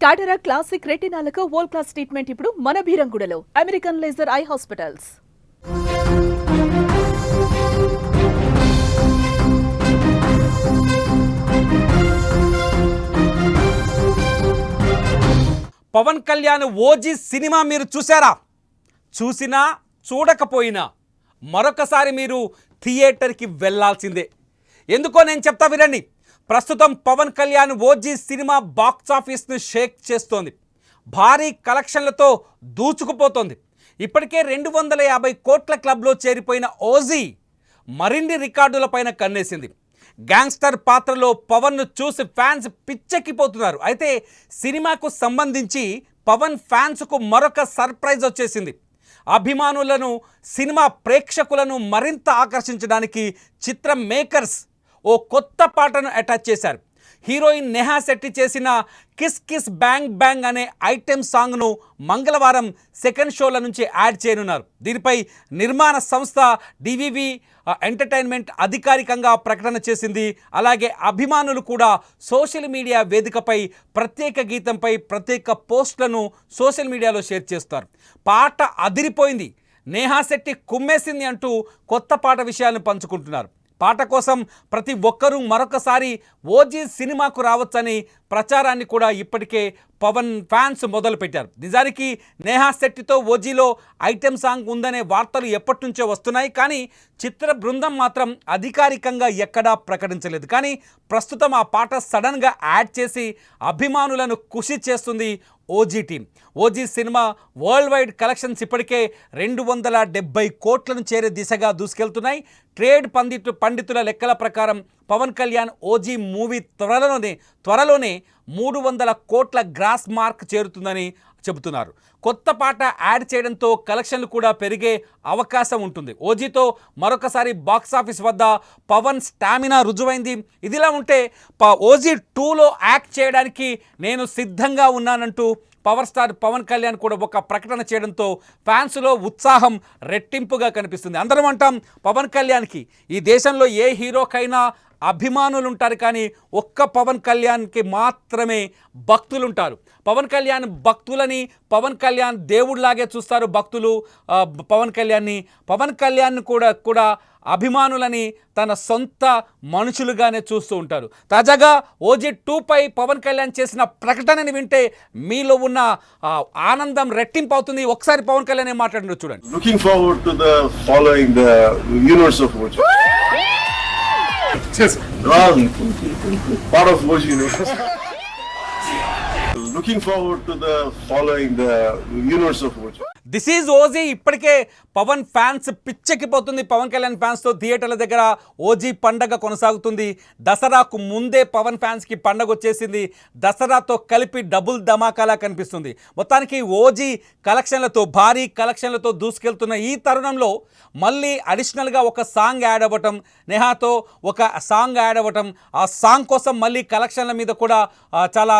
టాటరా classic రెటినాలకు world class treatment ఇప్పుడు మన బీరంగుడలో American laser eye hospitals Pawan Kalyan OG cinema మీరు చూసారా చూసినా చూడకపోయినా మరొకసారి మీరు థియేటర్కి వెళ్ళాల్సిందే ఎందుకో నేను చెప్తా వినండి ప్రస్తుతం పవన్ కళ్యాణ్ ఓజీ సినిమా బాక్సాఫీస్ను షేక్ చేస్తోంది. భారీ కలెక్షన్లతో దూచుకుపోతోంది. ఇప్పటికే రెండు వందల యాభై కోట్ల క్లబ్లో చేరిపోయిన ఓజీ మరిన్ని రికార్డులపైన కన్నేసింది. గ్యాంగ్స్టర్ పాత్రలో పవన్ను చూసి ఫ్యాన్స్ పిచ్చెక్కిపోతున్నారు. అయితే సినిమాకు సంబంధించి పవన్ ఫ్యాన్స్కు మరొక సర్ప్రైజ్ వచ్చేసింది. అభిమానులను సినిమా ప్రేక్షకులను మరింత ఆకర్షించడానికి చిత్ర మేకర్స్ ఓ కొత్త పాటను అటాచ్ చేశారు. హీరోయిన్ నెహా శెట్టి చేసిన కిస్ కిస్ బ్యాంగ్ బ్యాంగ్ అనే ఐటెం సాంగ్ను మంగళవారం సెకండ్ షోల నుంచి యాడ్ చేయనున్నారు. దీనిపై నిర్మాణ సంస్థ డివివి ఎంటర్టైన్మెంట్ అధికారికంగా ప్రకటన చేసింది. అలాగే అభిమానులు కూడా సోషల్ మీడియా వేదికపై ప్రత్యేక గీతంపై ప్రత్యేక పోస్టులను సోషల్ మీడియాలో షేర్ చేస్తారు. పాట అదిరిపోయింది. నేహా శెట్టి కుమ్మేసింది అంటూ కొత్త పాట విషయాలను పంచుకుంటున్నారు. పాట కోసం ప్రతి ఒక్కరూ మరొకసారి ఓజీ సినిమాకు రావచ్చని ప్రచారాన్ని కూడా ఇప్పటికే పవన్ ఫ్యాన్స్ మొదలుపెట్టారు. నిజానికి నేహా శెట్టితో ఓజీలో ఐటెం సాంగ్ ఉందనే వార్తలు ఎప్పటి నుంచో వస్తున్నాయి. కానీ చిత్ర బృందం మాత్రం అధికారికంగా ఎక్కడా ప్రకటించలేదు. కానీ ప్రస్తుతం ఆ పాట సడన్గా యాడ్ చేసి అభిమానులను ఖుషి చేస్తుంది OG team. OG cinema worldwide collections ఇప్పటికే రెండు వందల డెబ్బై కోట్లను చేరే దిశగా దూసుకెళ్తున్నాయి. ట్రేడ్ పండితు పండితుల లెక్కల ప్రకారం పవన్ కళ్యాణ్ ఓజీ మూవీ త్వరలోనే త్వరలోనే మూడు వందల కోట్ల గ్రాస్ మార్క్ చేరుతుందని చెబుతున్నారు. కొత్త పాట యాడ్ చేయడంతో కలెక్షన్లు కూడా పెరిగే అవకాశం ఉంటుంది. ఓజీతో మరొకసారి బాక్స్ ఆఫీస్ వద్ద పవన్ స్టామినా రుజువైంది. ఇదిలా ఉంటే ప- ఓజీ టూలో యాక్ట్ చేయడానికి నేను సిద్ధంగా ఉన్నానంటూ పవర్ స్టార్ పవన్ కళ్యాణ్ కూడా ఒక ప్రకటన చేయడంతో ఫ్యాన్స్లో ఉత్సాహం రెట్టింపుగా కనిపిస్తుంది. అందరం అంటాం పవన్ కళ్యాణ్కి ఈ దేశంలో ఏ హీరోకైనా అభిమానులు ఉంటారు కానీ ఒక్క పవన్ కళ్యాణ్కి మాత్రమే భక్తులు ఉంటారు పవన్ కళ్యాణ్ భక్తులని పవన్ కళ్యాణ్ దేవుడిలాగే చూస్తారు భక్తులు. పవన్ కళ్యాణ్ని పవన్ కళ్యాణ్ కూడా కూడా అభిమానులని తన సొంత మనుషులుగానే చూస్తూ ఉంటారు. తాజాగా ఓజీ టూపై పవన్ కళ్యాణ్ చేసిన ప్రకటనని వింటే మీలో ఉన్న ఆనందం రెట్టింపు అవుతుంది. ఒకసారి పవన్ కళ్యాణ్ మాట్లాడినారు చూడండి. Looking forward to the following the universe looking forward to the following this is OG ఇప్పటికే పవన్ ఫ్యాన్స్ పిచ్చెక్కిపోతుంది. పవన్ కళ్యాణ్ ఫ్యాన్స్తో థియేటర్ల దగ్గర ఓజీ పండగ కొనసాగుతుంది. దసరాకు ముందే పవన్ ఫ్యాన్స్కి పండగ వచ్చేసింది. దసరాతో కలిపి డబుల్ ధమాకాలా కనిపిస్తుంది. మొత్తానికి ఓజీ కలెక్షన్లతో భారీ కలెక్షన్లతో దూసుకెళ్తున్న ఈ తరుణంలో మళ్ళీ అడిషనల్గా ఒక సాంగ్ యాడ్ అవ్వటం నేహాతో ఒక సాంగ్ యాడ్ అవ్వటం ఆ సాంగ్ కోసం మళ్ళీ కలెక్షన్ల మీద కూడా చాలా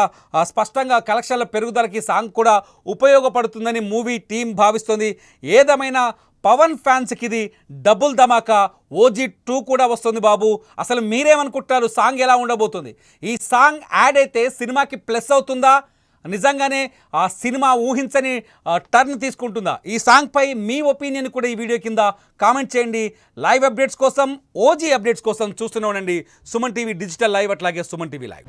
స్పష్టంగా కలెక్షన్ల పెరుగుదలకి సాంగ్ కూడా ఉపయోగపడుతుందని మూవీ టీం భావిస్తుంది. ఏదేమైనా పవన్ ఫ్యాన్స్కి ఇది డబుల్ ధమాకా ఓజీ టూ కూడా వస్తుంది బాబు. అసలు మీరేమనుకుంటారు సాంగ్ ఎలా ఉండబోతుంది? ఈ సాంగ్ యాడ్ అయితే సినిమాకి ప్లస్ అవుతుందా? నిజంగానే ఆ సినిమా ఊహించని టర్న్ తీసుకుంటుందా? ఈ సాంగ్పై మీ ఒపీనియన్ కూడా ఈ వీడియో కింద కామెంట్ చేయండి. లైవ్ అప్డేట్స్ కోసం ఓజీ అప్డేట్స్ కోసం చూస్తూనే ఉండండి. సుమన్ టీవీ డిజిటల్ లైవ్ అట్లాగే సుమన్ టీవీ లైవ్.